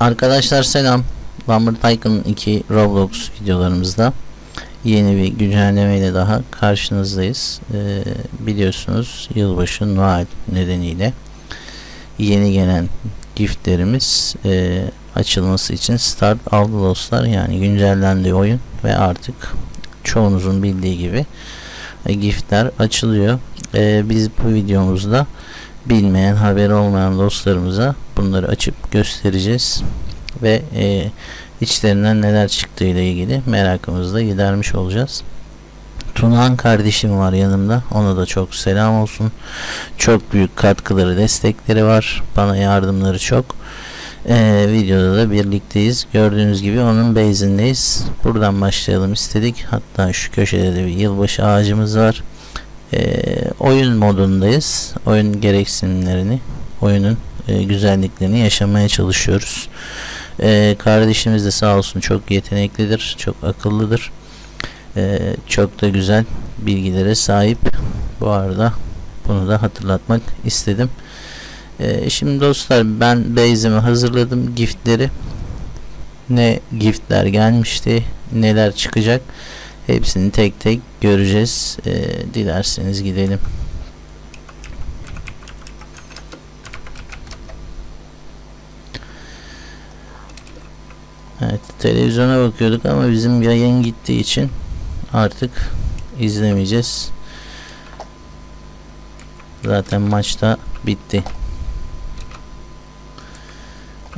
Arkadaşlar selam. Lumber Tycoon 2 Roblox videolarımızda yeni bir güncellemeyle daha karşınızdayız. Ee, biliyorsunuz yılbaşı Noel nedeniyle yeni gelen giftlerimiz e, açılması için start aldı dostlar. Yani güncellendi oyun ve artık çoğunuzun bildiği gibi e, giftler açılıyor. E, biz bu videomuzda bilmeyen haberi olmayan dostlarımıza bunları açıp göstereceğiz ve e, içlerinden neler çıktığı ile ilgili merakımızı da gidermiş olacağız. Tunan kardeşim var yanımda. Ona da çok selam olsun. Çok büyük katkıları, destekleri var. Bana yardımları çok. Ee, videoda da birlikteyiz. Gördüğünüz gibi onun base'indeyiz. Buradan başlayalım istedik. Hatta şu köşede de bir yılbaşı ağacımız var. Ee, oyun modundayız. Oyun gereksinimlerini, oyunun e, güzelliklerini yaşamaya çalışıyoruz. Ee, kardeşimiz de sağ olsun çok yeteneklidir, çok akıllıdır. Ee, çok da güzel bilgilere sahip. Bu arada bunu da hatırlatmak istedim. Ee, şimdi dostlar ben base'imi hazırladım. Giftleri ne giftler gelmişti, neler çıkacak hepsini tek tek göreceğiz. Ee, dilerseniz gidelim. Evet televizyona bakıyorduk ama bizim yayın gittiği için artık izlemeyeceğiz. Zaten maçta bitti.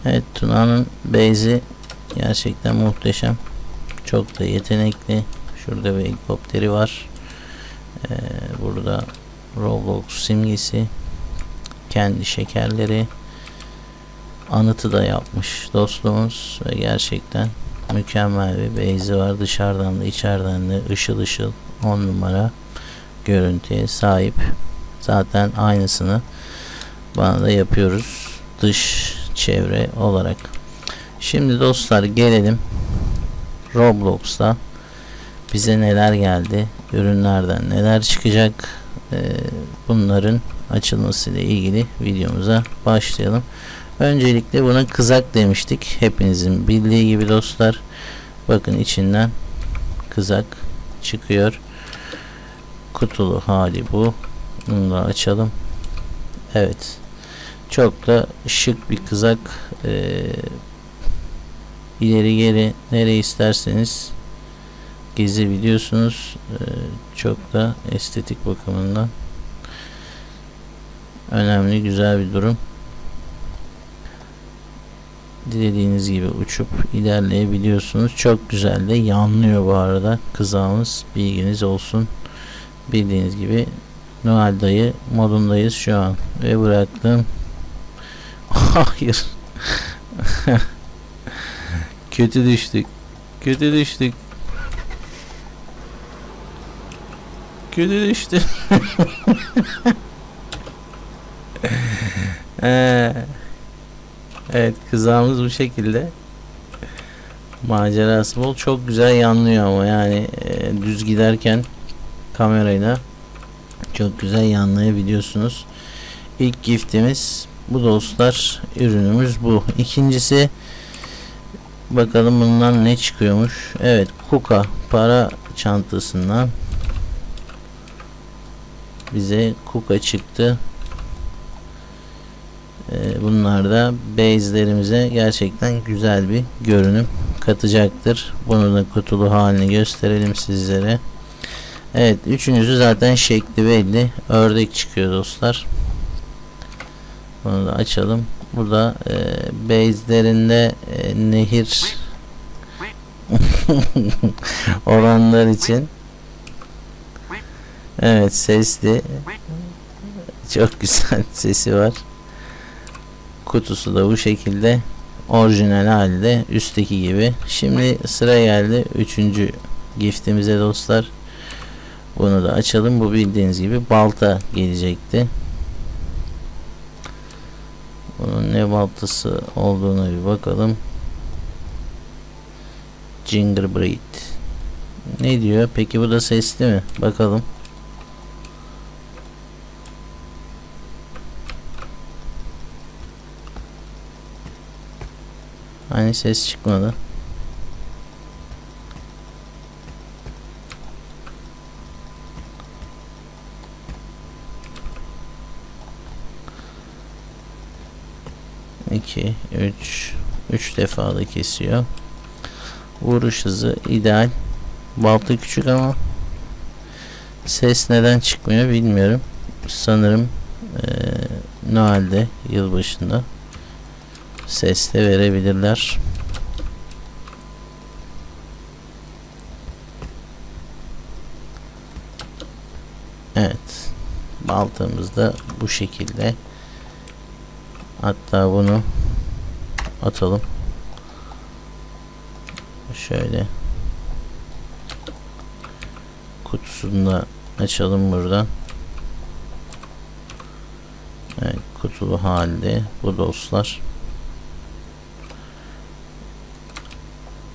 Evet Tuna'nın base'i gerçekten muhteşem. Çok da yetenekli. Şurada bir helikopteri var. Ee, burada Roblox simgesi. Kendi şekerleri anıtı da yapmış dostumuz ve gerçekten mükemmel bir base'i var. Dışarıdan da içeriden de ışıl ışıl 10 numara görüntüye sahip. Zaten aynısını bana da yapıyoruz dış çevre olarak. Şimdi dostlar gelelim Roblox'ta bize neler geldi ürünlerden neler çıkacak bunların açılması ile ilgili videomuza başlayalım Öncelikle buna kızak demiştik. Hepinizin bildiği gibi dostlar. Bakın içinden kızak çıkıyor. Kutulu hali bu. Bunu da açalım. Evet. Çok da şık bir kızak. Ee, ileri geri nereye isterseniz gezebiliyorsunuz. Ee, çok da estetik bakımından önemli güzel bir durum dilediğiniz gibi uçup ilerleyebiliyorsunuz. Çok güzel de yanlıyor bu arada kızağımız. Bilginiz olsun. Bildiğiniz gibi Noel dayı modundayız şu an. Ve bıraktım. Hayır. Kötü düştük. Kötü düştük. Kötü düştük. Eee Evet kızağımız bu şekilde. Macerası bol. Çok güzel yanlıyor ama yani e, düz giderken kamerayla çok güzel yanlayabiliyorsunuz. İlk giftimiz bu dostlar. Ürünümüz bu. İkincisi bakalım bundan ne çıkıyormuş. Evet Kuka para çantasından bize Kuka çıktı. Ee, bunlar da base'lerimize gerçekten güzel bir görünüm katacaktır. Bunu da kutulu halini gösterelim sizlere. Evet üçüncüsü zaten şekli belli. Ördek çıkıyor dostlar. Bunu da açalım. Burada e, base'lerinde e, nehir olanlar için Evet sesli çok güzel sesi var kutusu da bu şekilde orijinal halde üstteki gibi. Şimdi sıra geldi üçüncü giftimize dostlar. Bunu da açalım. Bu bildiğiniz gibi balta gelecekti. Bunun ne baltası olduğuna bir bakalım. Gingerbread. Ne diyor? Peki bu da sesli mi? Bakalım Hani ses çıkmadı. İki, üç, üç defa da kesiyor. Vuruş hızı ideal. Balta küçük ama ses neden çıkmıyor bilmiyorum. Sanırım ee, Noel'de yılbaşında ses de verebilirler. Evet. Baltamız da bu şekilde. Hatta bunu atalım. Şöyle kutusunu da açalım buradan. Evet, kutulu halde bu dostlar.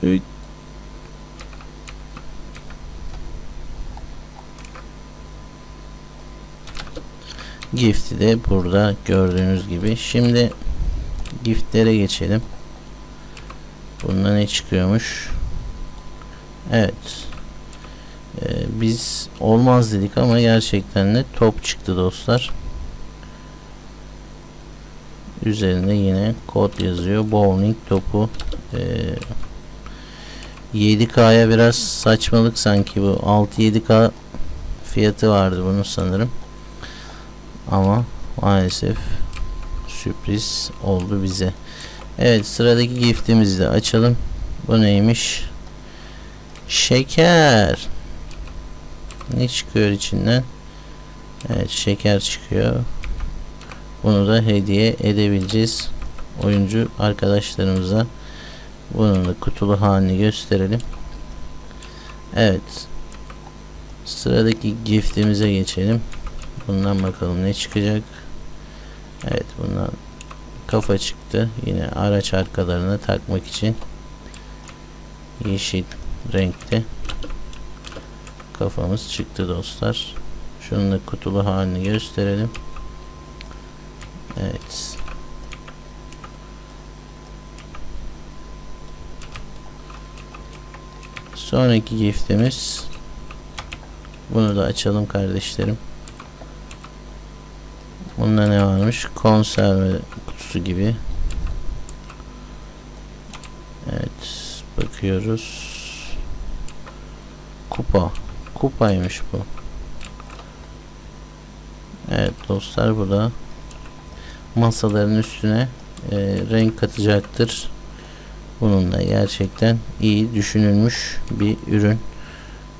Evet. Gift'i de burada gördüğünüz gibi. Şimdi giftlere geçelim. Bunda ne çıkıyormuş? Evet. Ee, biz olmaz dedik ama gerçekten de top çıktı dostlar. Üzerinde yine kod yazıyor. Bowling topu. Ee, 7K'ya biraz saçmalık sanki bu. 6-7K fiyatı vardı bunun sanırım. Ama maalesef sürpriz oldu bize. Evet sıradaki giftimizi de açalım. Bu neymiş? Şeker. Ne çıkıyor içinden? Evet şeker çıkıyor. Bunu da hediye edebileceğiz. Oyuncu arkadaşlarımıza bunun da kutulu halini gösterelim. Evet. Sıradaki giftimize geçelim. Bundan bakalım ne çıkacak. Evet bundan kafa çıktı. Yine araç arkalarına takmak için yeşil renkte kafamız çıktı dostlar. Şunun da kutulu halini gösterelim. Evet. Sonraki giftimiz bunu da açalım kardeşlerim. Bunda ne varmış? Konserve kutusu gibi. Evet. Bakıyoruz. Kupa. Kupaymış bu. Evet dostlar bu da masaların üstüne e, renk katacaktır. Bunun da gerçekten iyi düşünülmüş bir ürün.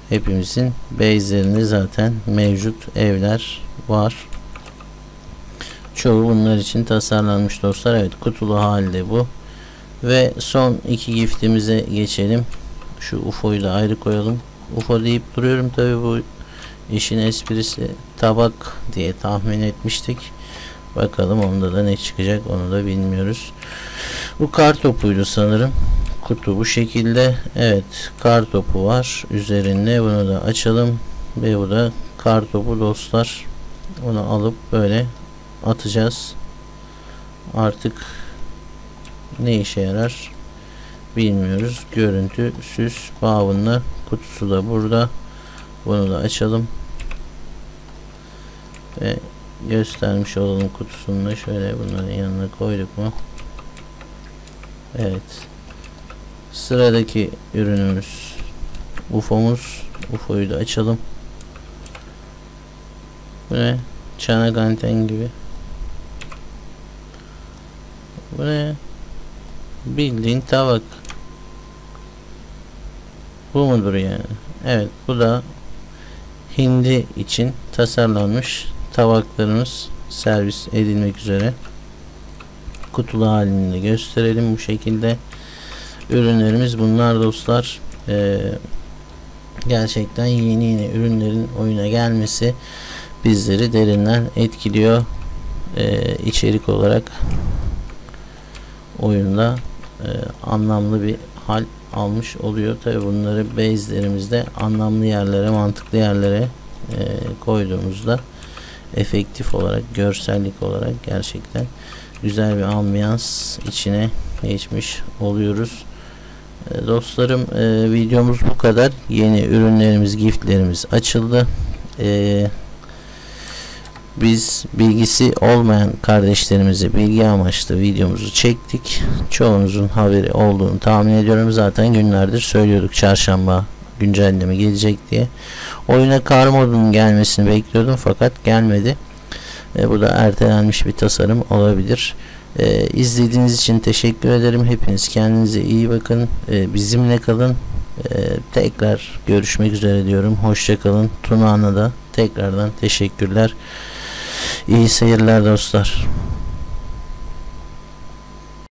Hepimizin base'lerinde zaten mevcut evler var. Çoğu bunlar için tasarlanmış dostlar. Evet kutulu halde bu. Ve son iki giftimize geçelim. Şu UFO'yu da ayrı koyalım. UFO deyip duruyorum tabi bu işin esprisi tabak diye tahmin etmiştik. Bakalım onda da ne çıkacak onu da bilmiyoruz. Bu kar topuydu sanırım. Kutu bu şekilde. Evet kar topu var. Üzerinde bunu da açalım. Ve bu da kar topu dostlar. Onu alıp böyle atacağız. Artık ne işe yarar bilmiyoruz. Görüntü süs bağımlı kutusu da burada. Bunu da açalım. Ve göstermiş olalım kutusunu da şöyle bunların yanına koyduk mu? Evet. Sıradaki ürünümüz UFO'muz. UFO'yu da açalım. Bu ne? Çanak anten gibi. Bu ne? Bildiğin tabak. Bu mudur yani? Evet bu da hindi için tasarlanmış tabaklarımız servis edilmek üzere. Kutulu halinde gösterelim bu şekilde. Ürünlerimiz bunlar dostlar. Ee, gerçekten yeni yeni ürünlerin oyuna gelmesi bizleri derinden etkiliyor. Ee, içerik olarak oyunda e, anlamlı bir hal almış oluyor. Tabi bunları base'lerimizde anlamlı yerlere, mantıklı yerlere e, koyduğumuzda efektif olarak, görsellik olarak gerçekten güzel bir ambiyans içine geçmiş oluyoruz. E, dostlarım e, videomuz bu kadar. Yeni ürünlerimiz, giftlerimiz açıldı. E, biz bilgisi olmayan kardeşlerimize bilgi amaçlı videomuzu çektik. Çoğunuzun haberi olduğunu tahmin ediyorum. Zaten günlerdir söylüyorduk çarşamba güncelleme gelecek diye. Oyuna kar modunun gelmesini bekliyordum fakat gelmedi. E, bu da ertelenmiş bir tasarım olabilir. E, izlediğiniz için teşekkür ederim. Hepiniz kendinize iyi bakın. E, bizimle kalın. E, tekrar görüşmek üzere diyorum. Hoşçakalın. Tunağan'a da tekrardan teşekkürler. İyi seyirler dostlar.